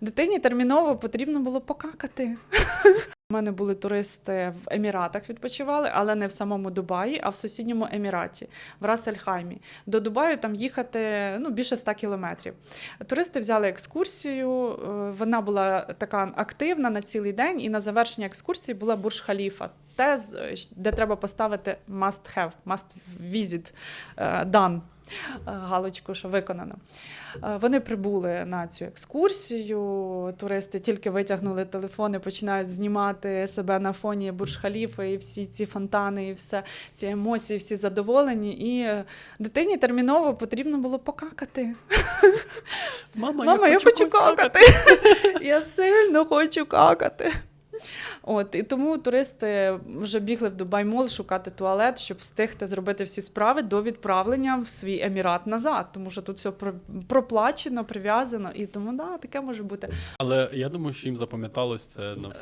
дитині терміново потрібно було покакати. У мене були туристи в Еміратах відпочивали, але не в самому Дубаї, а в сусідньому Еміраті, в Расельхаймі. До Дубаю там їхати ну, більше 100 кілометрів. Туристи взяли екскурсію. е, Вона була така активна на цілий день, і на завершення екскурсії була Бурж Халіфа. Те, з- де треба поставити must have, must visit, е, done. Е, Галочку, що виконано. Е, Вони прибули на цю екскурсію. Туристи тільки витягнули телефони, починають знімати себе на фоні Бурж-Халіфи і всі ці фонтани, і все ці емоції, всі задоволені. І е, дитині терміново потрібно було покакати. Мама, Мама, я хочу какати. Я сильно хочу какати. От, і тому туристи вже бігли в Дубай Мол шукати туалет, щоб встигти зробити всі справи до відправлення в свій емірат назад, тому що тут все про- проплачено, прив'язано, і тому да, таке може бути. Але я думаю, що їм запам'яталось це на все